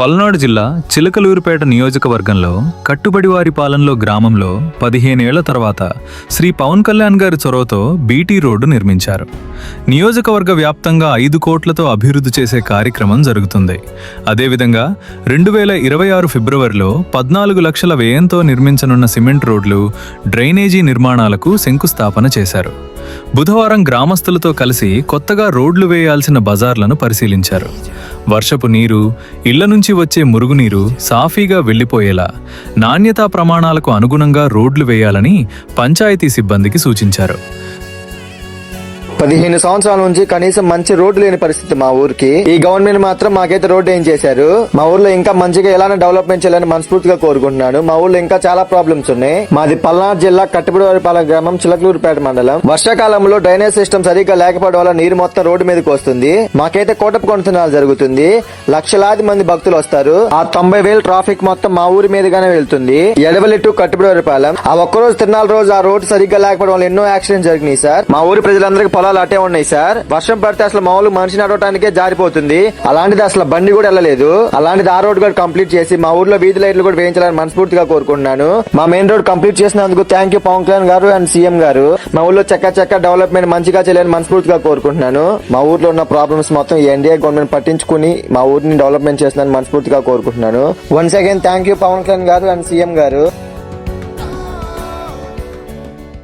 పల్నాడు జిల్లా చిలకలూరుపేట నియోజకవర్గంలో కట్టుబడివారి పాలనలో గ్రామంలో పదిహేనేళ్ళ తర్వాత శ్రీ పవన్ కళ్యాణ్ గారి చొరవతో బీటీ రోడ్డు నిర్మించారు. నియోజకవర్గ వ్యాప్తంగా ఐదు కోట్లతో అభివృద్ధి చేసే కార్యక్రమం జరుగుతుంది. అదేవిధంగా రెండు వేల ఇరవై ఆరు ఫిబ్రవరిలో పద్నాలుగు లక్షల వ్యయంతో నిర్మించనున్న సిమెంట్ రోడ్లు డ్రైనేజీ నిర్మాణాలకు శంకుస్థాపన చేశారు. బుధవారం గ్రామస్తులతో కలిసి కొత్తగా రోడ్లు వేయాల్సిన బజార్లను పరిశీలించారు. వర్షపు నీరు ఇళ్ళ నుంచి వచ్చే మురుగునీరు సాఫీగా వెళ్ళిపోయేలా నాణ్యతా ప్రమాణాలకు అనుగుణంగా రోడ్లు వేయాలని పంచాయతీ సిబ్బందికి సూచించారు. పదిహేను సంవత్సరాల నుంచి కనీసం మంచి రోడ్డు లేని పరిస్థితి మా ఊరికి. ఈ గవర్నమెంట్ మాత్రం మాకైతే రోడ్డు ఏం చేశారు. మా ఊర్లో ఇంకా మంచిగా ఎలానే డెవలప్మెంట్ చేయాలని మనస్ఫూర్తిగా కోరుకుంటున్నాను. మా ఊర్లో ఇంకా చాలా ప్రాబ్లమ్స్ ఉన్నాయి. మాది పల్నాడు జిల్లా కట్టుబడివారిపాలెం గ్రామం చిలకలూరుపేట మండలం. వర్షాకాలంలో డ్రైనేజ్ సిస్టమ్ సరిగ్గా లేకపోవడం వల్ల నీరు మొత్తం రోడ్డు మీదకి వస్తుంది. మాకైతే కోటపు కొనుతున్నారు జరుగుతుంది. లక్షలాది మంది భక్తులు వస్తారు. ఆ తొంభై వేలు ట్రాఫిక్ మొత్తం మా ఊరి మీదుగానే వెళ్తుంది. ఎడవలి టు కట్టుబడివారిపాలెం ఆ ఒక్కరోజు తిరునాల రోజు ఆ రోడ్డు సరిగ్గా లేకపోవడం వల్ల ఎన్నో యాక్సిడెంట్ జరిగినాయి సార్. మా ఊరి ప్రజలందరికీ పొలాలు అటే ఉన్నాయి సార్. వర్షం పడితే అసలు మామూలు మనిషి నడవటానికే జారిపోతుంది. అలాంటిది అసలు బండి కూడా వెళ్ళలేదు. అలాంటిది ఆ రోడ్ కూడా కంప్లీట్ చేసి మా ఊర్లో వీధి లైట్లు కూడా వేయించాలని మనస్ఫూర్తిగా కోరుకుంటున్నాను. మా మెయిన్ రోడ్ కంప్లీట్ చేసినందుకు thank you Pawan Kalyan garu and CM గారు. మా ఊర్లో చక్క చక్క డెవలప్మెంట్ మంచిగా చేయాలని మనస్ఫూర్తిగా కోరుకుంటున్నాను. మా ఊర్లో ఉన్న ప్రాబ్లమ్స్ మొత్తం ఎన్డీఏ గవర్నమెంట్ పట్టించుకుని మా ఊరిని డెవలప్మెంట్ చేస్తుందని మనస్ఫూర్తిగా కోరుకుంటున్నాను. Once again thank you Pawan Kalyan garu and CM గారు.